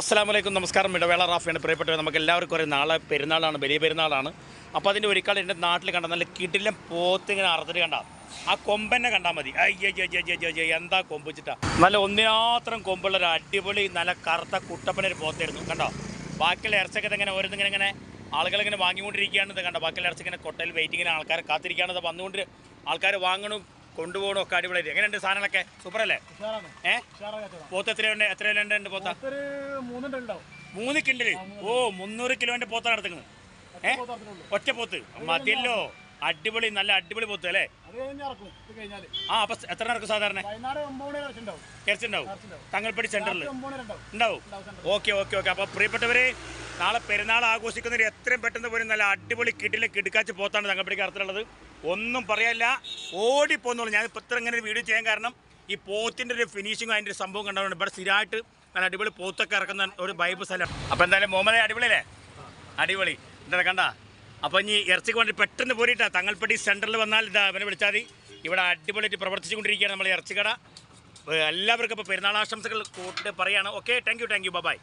അസ്സാം വലൈക്കും നമസ്കാരം. ഇടവേള റാഫിയാണ്. പ്രിയപ്പെട്ടവർ നമുക്ക് എല്ലാവർക്കും ഒരു നാളെ പെരുന്നാളാണ് വലിയ പെരുന്നാളാണ്. അപ്പോൾ അതിന്റെ ഒരിക്കൽ എന്റെ നാട്ടിൽ കണ്ട നല്ല കിടിലം പോത്തിങ്ങനെ അറുത്തിട്ട് കണ്ട. ആ കൊമ്പന്നെ കണ്ടാൽ മതി. അയ്യോ അയ്യോ എന്താ കൊമ്പിച്ചിട്ടാ നല്ല ഒന്നിനാത്രം കൊമ്പുള്ള ഒരു അടിപൊളി നല്ല കറുത്ത കുട്ടപ്പന ഒരു പോത്തായിരുന്നു. കണ്ടോ? ബാക്കിയുള്ള ഇറച്ചൊക്കെ ഇങ്ങനെ ഓരോന്നിങ്ങനെ ഇങ്ങനെ ആളുകൾ ഇങ്ങനെ വാങ്ങിക്കൊണ്ടിരിക്കുകയാണ് ഇത് കണ്ടോ? ബാക്കിയുള്ള ഇറച്ചി ഇങ്ങനെ കൊട്ടയിൽ വെയിറ്റിങ്ങിന് ആൾക്കാരെ കാത്തിരിക്കുകയാണ്. വന്നുകൊണ്ട് ആൾക്കാർ വാങ്ങണം. കൊണ്ടുപോകണം? ഒക്കെ അടിപൊളി എങ്ങനെയുണ്ട് സാധനങ്ങളൊക്കെ? സൂപ്പറല്ലേ? അല്ലേ ഏ. പോത്ത് എത്രയുണ്ട് എത്രയുണ്ട് ഉണ്ട് പോത്ത. മൂന്ന് കിണ്ടിൽ? ഓ മുന്നൂറ് കിലോന്റെ പോത്താണ് എടുത്തത് ഏ? ഒറ്റ പോത്ത്? മതിയല്ലോ. അടിപൊളി നല്ല അടിപൊളി പോത്ത് അല്ലേ. ആ അപ്പൊ എത്ര നടക്കും സാധാരണ? ഇറച്ചിണ്ടാവും. തങ്ങൾപ്പടി സെന്ററിൽ ഉണ്ടാവും. Okay okay okay. അപ്പൊ പ്രിയപ്പെട്ടവരെ നാളെ പെരുന്നാൾ ആഘോഷിക്കുന്നവർ എത്രയും പെട്ടെന്ന് പോലും നല്ല അടിപൊളി കിടിലെ കിടുക്കാച്ച് പോത്താണ് തങ്ങൾപ്പടിക്ക് അർത്ഥമുള്ളത് ഒന്നും പറയാനില്ല. ഓടിപ്പോന്നുള്ളൂ ഞാൻ ഇപ്പം ഇത്ര ഇങ്ങനെ ഒരു വീഡിയോ ചെയ്യാൻ കാരണം ഈ പോത്തിന്റെ ഒരു ഫിനിഷിങ്ങും അതിന്റെ ഒരു സംഭവം കണ്ടതുകൊണ്ട് ഇവിടെ സ്ഥിരമായിട്ട് നല്ല അടിപൊളി പോത്തൊക്കെ ഇറക്കുന്ന ഒരു ബൈബ് സ്ഥലം. അപ്പോൾ എന്തായാലും മുഹമ്മദ് അടിപൊളിയല്ലേ? അടിപൊളി. എന്താ കണ്ട? അപ്പോൾ ഇനി ഇറച്ചിക്ക് വേണ്ടി പെട്ടെന്ന് പോരിട്ടാ. തങ്ങൾപ്പടി സെന്ററിൽ വന്നാൽ ഇതാ അവനെ വിളിച്ചാൽ മതി. ഇവിടെ അടിപൊളിയായിട്ട് പ്രവർത്തിച്ചുകൊണ്ടിരിക്കുകയാണ് നമ്മൾ ഇറച്ചിക്കട. എല്ലാവർക്കും ഇപ്പോൾ പെരുന്നാൾ ആശംസകൾ കൂട്ടിട്ട് പറയുകയാണ് okay thank you thank you bye